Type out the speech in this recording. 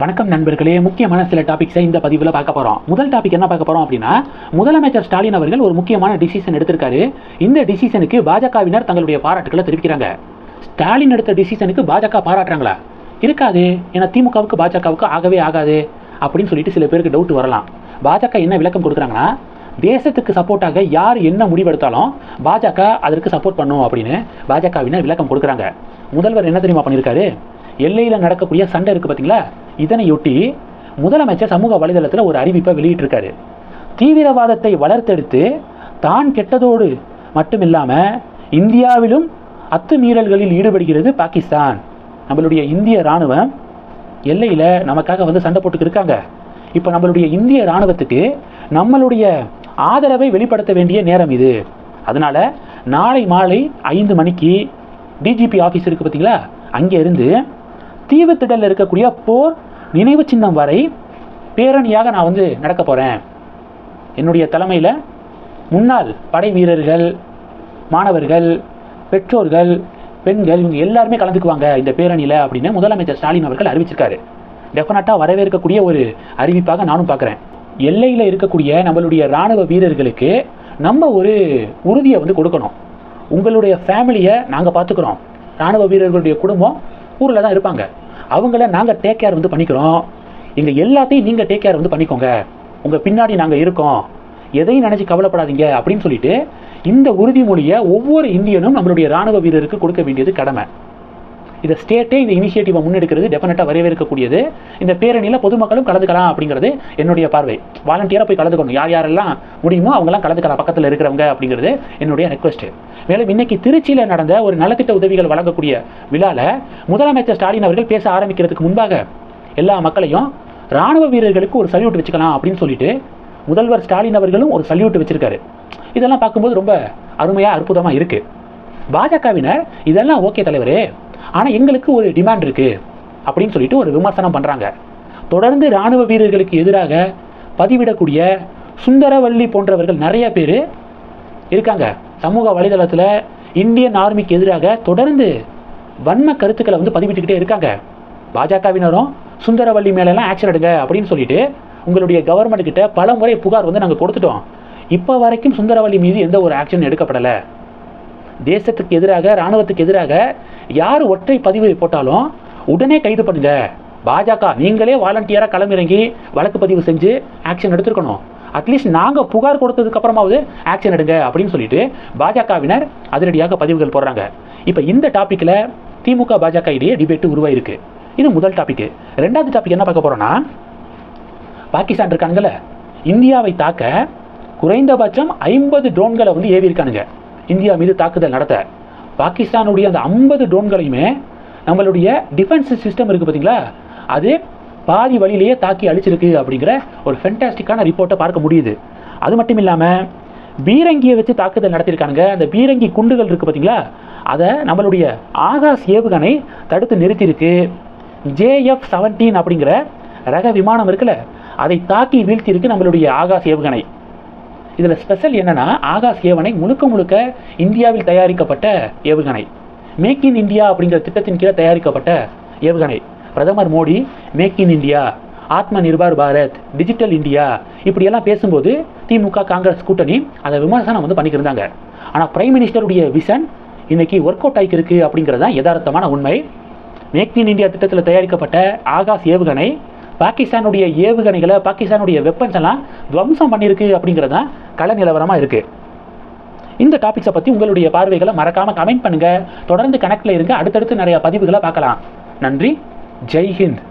வணக்கம் நண்பர்களே. முக்கியமான சில டாபிக்ஸை இந்த பதிவில் பார்க்க போகிறோம் முதல் டாபிக் என்ன பார்க்க போகிறோம் அப்படின்னா முதலமைச்சர் ஸ்டாலின் அவர்கள் ஒரு முக்கியமான டிசிஷன் எடுத்திருக்காரு. இந்த டிசிஷனுக்கு பாஜகவினர் தங்களுடைய பாராட்டுகளை தெரிவிக்கிறாங்க. ஸ்டாலின் எடுத்த டிசிஷனுக்கு பாஜக பாராட்டுறாங்களா? இருக்காது. ஏன்னா திமுகவுக்கு பாஜகவுக்கு ஆகவே ஆகாது அப்படின்னு சொல்லிட்டு சில பேருக்கு டவுட் வரலாம். பாஜக என்ன விளக்கம் கொடுக்குறாங்கன்னா தேசத்துக்கு சப்போர்ட்டாக யார் என்ன முடிவெடுத்தாலும் பாஜக அதற்கு சப்போர்ட் பண்ணும் அப்படின்னு பாஜகவினர் விளக்கம் கொடுக்குறாங்க. முதல்வர் என்ன தெரியுமா பண்ணியிருக்காரு எல்லையில் நடக்கக்கூடிய சண்டை இருக்குது பார்த்தீங்களா இதனையொட்டி முதலமைச்சர் சமூக வலைதளத்தில் ஒரு அறிவிப்பை வெளியிட்டிருக்காரு. தீவிரவாதத்தை வளர்த்தெடுத்து தான் கெட்டதோடு மட்டுமில்லாமல் இந்தியாவிலும் அத்துமீறல்களில் ஈடுபடுகிறது பாகிஸ்தான். நம்மளுடைய இந்திய இராணுவம் எல்லையில் நமக்காக வந்து சண்டை போட்டுக்கு இருக்காங்க. இப்போ நம்மளுடைய இந்திய இராணுவத்துக்கு நம்மளுடைய ஆதரவை வெளிப்படுத்த வேண்டிய நேரம் இது. அதனால் நாளை மாலை ஐந்து மணிக்கு டிஜிபி ஆஃபீஸ் இருக்குது பார்த்தீங்களா அங்கே இருந்து தீவுத்திடலில் இருக்கக்கூடிய போர் நினைவு சின்னம் வரை பேரணியாக நான் வந்து நடக்க போகிறேன் என்னுடைய தலைமையில் முன்னாள் படை வீரர்கள் மாணவர்கள் பெற்றோர்கள் பெண்கள் இவங்க எல்லாருமே கலந்துக்குவாங்க இந்த பேரணியில் அப்படின்னு முதலமைச்சர் ஸ்டாலின் அவர்கள் அறிவிச்சிருக்காரு. டெஃபினட்டாக வரவேற்கக்கூடிய ஒரு அறிவிப்பாக நானும் பார்க்குறேன் எல்லையில் இருக்கக்கூடிய நம்மளுடைய இராணுவ வீரர்களுக்கு நம்ம ஒரு உறுதியை வந்து கொடுக்கணும். உங்களுடைய ஃபேமிலியை நாங்கள் பார்த்துக்குறோம் இராணுவ வீரர்களுடைய குடும்பம் ஊரில் தான் இருப்பாங்க. அவங்கள நாங்கள் டேக் கேர் வந்து பண்ணிக்கிறோம். எங்கள் எல்லாத்தையும் நீங்கள் டேக் கேர் வந்து பண்ணிக்கோங்க. உங்கள் பின்னாடி நாங்கள் இருக்கோம். எதையும் நினச்சி கவலைப்படாதீங்க அப்படின்னு சொல்லிட்டு இந்த உறுதிமொழியை ஒவ்வொரு இந்தியனும் நம்மளுடைய ராணுவ வீரருக்கு கொடுக்க வேண்டியது கடமை. இந்த ஸ்டேட்டே இந்த இனிஷியேட்டிவை முன்னெடுக்கிறது டெஃபினட்டாக வரவேற்கக்கூடியது. இந்த பேரணியில் பொதுமக்களும் கலந்துக்கலாம் அப்படிங்கிறது என்னுடைய பார்வை. வாலண்டியராக போய் கலந்துக்கணும். யார் யாரெல்லாம் முடியுமோ அவங்கெல்லாம் கலந்துக்கலாம் பக்கத்தில் இருக்கிறவங்க அப்படிங்கிறது என்னுடைய ரெக்வஸ்ட்டு மேலும் இன்னைக்கு திருச்சியில் நடந்த ஒரு நலத்திட்ட உதவிகள் வழங்கக்கூடிய விழாவில் முதலமைச்சர் ஸ்டாலின் அவர்கள் பேச ஆரம்பிக்கிறதுக்கு முன்பாக எல்லா மக்களையும் ராணுவ வீரர்களுக்கு ஒரு சல்யூட் வச்சுக்கலாம் அப்படின்னு சொல்லிட்டு முதல்வர் ஸ்டாலின் அவர்களும் ஒரு சல்யூட் வச்சிருக்காரு. இதெல்லாம் பார்க்கும்போது ரொம்ப அருமையாக அற்புதமாக இருக்குது பாஜகவினர் இதெல்லாம் ஓகே தலைவரே. ஆனால் எங்களுக்கு ஒரு டிமாண்ட் இருக்குது அப்படின்னு சொல்லிட்டு ஒரு விமர்சனம் பண்ணுறாங்க தொடர்ந்து இராணுவ வீரர்களுக்கு எதிராக பதிவிடக்கூடிய சுந்தரவல்லி போன்றவர்கள் நிறைய பேர் இருக்காங்க. சமூக வலைதளத்தில் இந்தியன் ஆர்மிக்கு எதிராக தொடர்ந்து வன்ம கருத்துக்களை வந்து பதிவிட்டுக்கிட்டே இருக்காங்க. பாஜகவினரும் சுந்தரவல்லி மேலெல்லாம் ஆக்ஷன் எடுங்க அப்படின்னு சொல்லிட்டு உங்களுடைய கவர்மெண்ட் கிட்ட பல முறை புகார் வந்து நாங்கள் கொடுத்துட்டோம். இப்போ வரைக்கும் சுந்தரவல்லி மீது எந்த ஒரு ஆக்ஷன் எடுக்கப்படலை. தேசத்துக்கு எதிராக இராணுவத்துக்கு எதிராக யார் ஒற்றை பதிவு போட்டாலும் உடனே கைது பண்ணுங்க பாஜக நீங்களே வாலண்டியராக களமிறங்கி வழக்கு பதிவு செஞ்சு ஆக்ஷன் எடுத்துருக்கணும். அட்லீஸ்ட் நாங்கள் புகார் கொடுத்ததுக்கு அப்புறமாவது ஆக்ஷன் எடுங்க அப்படின்னு சொல்லிட்டு பாஜகவினர் அதிரடியாக பதிவுகள் போடுறாங்க. இப்போ இந்த டாப்பிக்கில் திமுக பாஜக இடையே டிபேட்டு உருவாயிருக்கு. இது முதல் டாபிக் ரெண்டாவது டாபிக் என்ன பார்க்க போகிறோன்னா பாகிஸ்தான் இருக்கானுங்கள இந்தியாவை தாக்க குறைந்தபட்சம் ஐம்பது ட்ரோன்களை வந்து ஏவி இருக்கானுங்க இந்தியா மீது தாக்குதல் நடத்த. பாகிஸ்தானுடைய அந்த ஐம்பது ட்ரோன்களையுமே நம்மளுடைய டிஃபென்ஸ் சிஸ்டம் இருக்குது பார்த்தீங்களா அது பாதி வழியிலேயே தாக்கி அழிச்சிருக்கு அப்படிங்கிற ஒரு ஃபென்டாஸ்டிக்கான ரிப்போர்ட்டை பார்க்க முடியுது. அது மட்டும் இல்லாமல் பீரங்கியை வச்சு தாக்குதல் நடத்தியிருக்காங்க அந்த பீரங்கி குண்டுகள் இருக்குது பார்த்தீங்களா அதை நம்மளுடைய ஆகாஷ் ஏவுகணை தடுத்து நிறுத்தியிருக்கு. ஜேஎஃப் செவன்டீன் அப்படிங்கிற ரக விமானம் இருக்குல்ல அதை தாக்கி வீழ்த்தியிருக்கு நம்மளுடைய ஆகாஷ் ஏவுகணை. இதில் ஸ்பெஷல் என்னென்னா ஆகாஷ் ஏவனை முழுக்க முழுக்க இந்தியாவில் தயாரிக்கப்பட்ட ஏவுகணை. மேக் இன் இந்தியா அப்படிங்கிற திட்டத்தின் கீழே தயாரிக்கப்பட்ட ஏவுகணை. பிரதமர் Modi make in India Atma Nirbhar Bharat digital India இப்படியெல்லாம் பேசும்போது திமுக காங்கிரஸ் கூட்டணி அதை விமர்சனம் வந்து பண்ணிக்கிருந்தாங்க. ஆனால் பிரைம் மினிஸ்டருடைய விஷன் இன்றைக்கி ஒர்க் அவுட் ஆகிருக்கு அப்படிங்கிறது தான் யதார்த்தமான உண்மை. மேக் இன் இந்தியா திட்டத்தில் தயாரிக்கப்பட்ட ஆகாஷ் ஏவுகணை பாகிஸ்தானுடைய ஏவுகணைகளை பாகிஸ்தானுடைய வெப்பன்ஸ் எல்லாம் துவம்சம் பண்ணியிருக்கு அப்படிங்கிறது தான் கள நிலவரமாக இருக்குது இந்த டாபிக்ஸை பற்றி உங்களுடைய பார்வைகளை மறக்காமல் கமெண்ட் பண்ணுங்கள் தொடர்ந்து கனெக்டில் இருங்க. அடுத்தடுத்து நிறைய பதிவுகளை பார்க்கலாம். நன்றி. ஜெய்ஹிந்த்